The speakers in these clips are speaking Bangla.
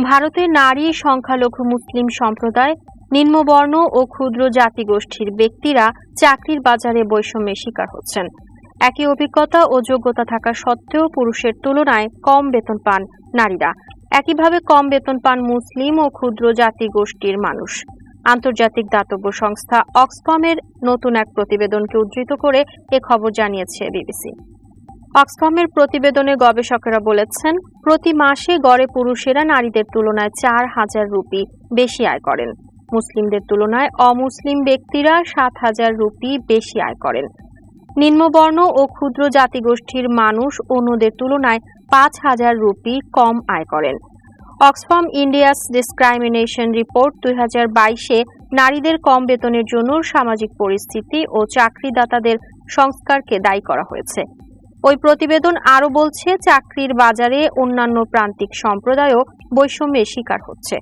ভারতে নারী সংখ্যালঘু মুসলিম সম্প্রদায়, নিম্নবর্ণ ও ক্ষুদ্র জাতিগোষ্ঠীর ব্যক্তিরা চাকরির বাজারে বৈষম্যের শিকার হচ্ছেন। একই অভিজ্ঞতা ও যোগ্যতা থাকা সত্ত্বেও পুরুষের তুলনায় কম বেতন পান নারীরা। একইভাবে কম বেতন পান মুসলিম ও ক্ষুদ্র জাতিগোষ্ঠীর মানুষ। আন্তর্জাতিক দাতব্য সংস্থা অক্সফামের নতুন এক প্রতিবেদনকে উদ্ধৃত করে এ খবর জানিয়েছে বিবিসি। অক্সফামের প্রতিবেদনে গবেষকেরা বলেছেন, প্রতি মাসে গড়ে পুরুষেরা নারীদের তুলনায় চার হাজার রুপি বেশি আয় করেন। মুসলিমদের তুলনায় অমুসলিম ব্যক্তিরা সাত হাজার রুপি বেশি আয় করেন। নিম্নবর্ণ ও ক্ষুদ্র জাতিগোষ্ঠীর মানুষ অন্যদের তুলনায় পাঁচ হাজার রুপি কম আয় করেন। অক্সফাম ইন্ডিয়াস ডিসক্রাইমিনেশন রিপোর্ট দুই হাজার বাইশে নারীদের কম বেতনের জন্য সামাজিক পরিস্থিতি ও চাকরিদাতাদের সংস্কারকে দায়ী করা হয়েছে। ওই প্রতিবেদন আরও বলছে, চাকরির বাজারে অন্যান্য প্রান্তিক সম্প্রদায়ও বৈষম্যের শিকার হচ্ছে।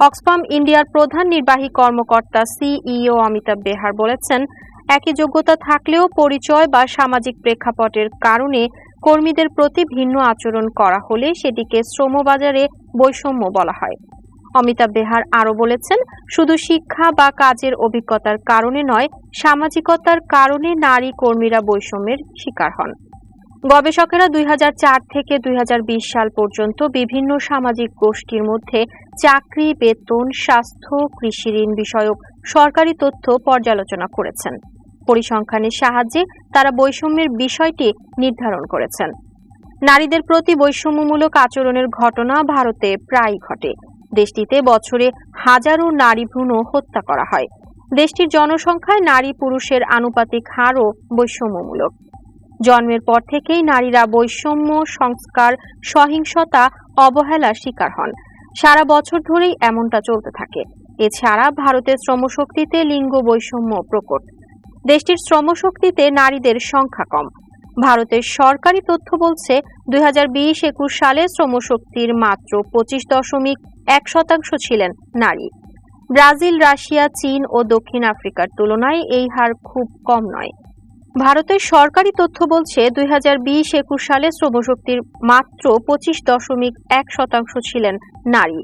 অক্সফাম ইন্ডিয়ার প্রধান নির্বাহী কর্মকর্তা সিইও অমিতাভ বেহার বলেছেন, একই যোগ্যতা থাকলেও পরিচয় বা সামাজিক প্রেক্ষাপটের কারণে কর্মীদের প্রতি ভিন্ন আচরণ করা হলে সেটিকে শ্রমবাজারে বৈষম্য বলা হয়। অমিতাভ বেহার আরও বলেছেন, শুধু শিক্ষা বা কাজের অভিজ্ঞতার কারণে নয়, সামাজিকতার কারণে নারী কর্মীরা বৈষম্যের শিকার হন। গবেষকেরা দুই হাজার চার থেকে দুই সাল পর্যন্ত বিভিন্ন সামাজিক গোষ্ঠীর মধ্যে চাকরি, বেতন, স্বাস্থ্য, কৃষি ঋণ বিষয়ক সরকারি তথ্য পর্যালোচনা করেছেন। পরিসংখ্যানের সাহায্যে তারা বৈষম্যের বিষয়টি নির্ধারণ করেছেন। নারীদের প্রতি বৈষম্যমূলক আচরণের ঘটনা ভারতে প্রায়ই ঘটে। দেশটিতে বছরে হাজারো নারী ভ্রূণ হত্যা করা হয়। দেশটির জনসংখ্যায় নারী পুরুষের আনুপাতিক হারও বৈষম্যমূলক। জন্মের পর থেকেই নারীরা বৈষম্য, সংস্কার, সহিংসতা, অবহেলার শিকার হন। সারা বছর ধরেই এমনটা চলতে থাকে। এছাড়া ভারতের শ্রমশক্তিতে লিঙ্গ বৈষম্য প্রকট। দেশটির শ্রমশক্তিতে নারীদের সংখ্যা কম। ভারতের সরকারি তথ্য বলছে, দুই হাজার সালে শ্রমশক্তির মাত্র পঁচিশ দশমিক এক শতাংশ ছিলেন নারী। ব্রাজিল, রাশিয়া, চীন ও দক্ষিণ আফ্রিকার তুলনায় এই হার খুব কম নয়। ভারতের সরকারি তথ্য বলছে, দুই হাজার বিশ একুশ সালে শ্রমশক্তির মাত্র পঁচিশ দশমিক এক শতাংশ ছিলেন নারী।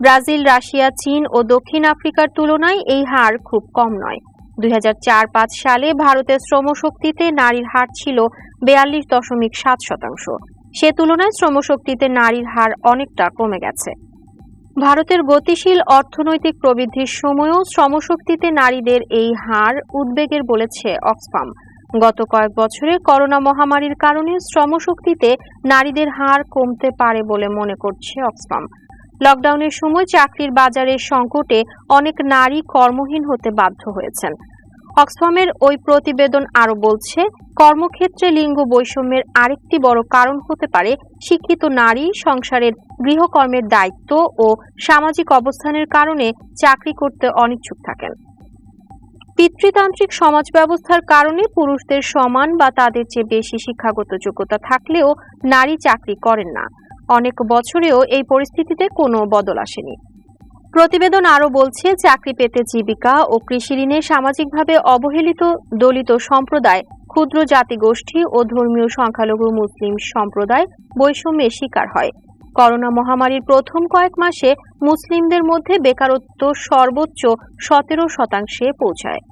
ব্রাজিল, রাশিয়া, চীন ও দক্ষিণ আফ্রিকার তুলনায় এই হার খুব কম নয়। দুই সালে ভারতের শ্রমশক্তিতে নারীর হার ছিল বেয়াল্লিশ দশমিক সাত শতাংশ। সে তুলনায় শ্রমশক্তিতে নারীর হার অনেকটা কমে গেছে। ভারতের গতিশীল অর্থনৈতিক প্রবৃদ্ধির সময়ও শ্রমশক্তিতে নারীদের এই হার উদ্বেগের বলেছে অক্সফাম। গত কয়েক বছরে করোনা মহামারীর কারণে শ্রমশক্তিতে নারীদের হার কমতে পারে বলে মনে করছে অক্সফাম। লকডাউনের সময় চাকরির বাজারের সংকটে অনেক নারী কর্মহীন হতে বাধ্য হয়েছেন। অক্সফামের ওই প্রতিবেদন আরও বলছে, কর্মক্ষেত্রে লিঙ্গ বৈষম্যের আরেকটি বড় কারণ হতে পারে শিক্ষিত নারী সংসারের গৃহকর্মের দায়িত্ব ও সামাজিক অবস্থানের কারণে চাকরি করতে অনিচ্ছুক থাকেন। পিতৃতান্ত্রিক সমাজ ব্যবস্থার কারণে পুরুষদের সমান বা তাদের চেয়ে বেশি শিক্ষাগত যোগ্যতা থাকলেও নারী চাকরি করেন না। অনেক বছরেও এই পরিস্থিতিতে কোনো বদল আসেনি। প্রতিবেদন আরও বলছে, চাকরি পেতে জীবিকা ও কৃষি ঋণে সামাজিকভাবে অবহেলিত দলিত সম্প্রদায়, ক্ষুদ্র জাতিগোষ্ঠী ও ধর্মীয় সংখ্যালঘু মুসলিম সম্প্রদায় বৈষম্যের শিকার হয়। করোনা মহামারীর প্রথম কয়েক মাসে মুসলিমদের মধ্যে বেকারত্ব সর্বোচ্চ সতেরো শতাংশে পৌঁছায়।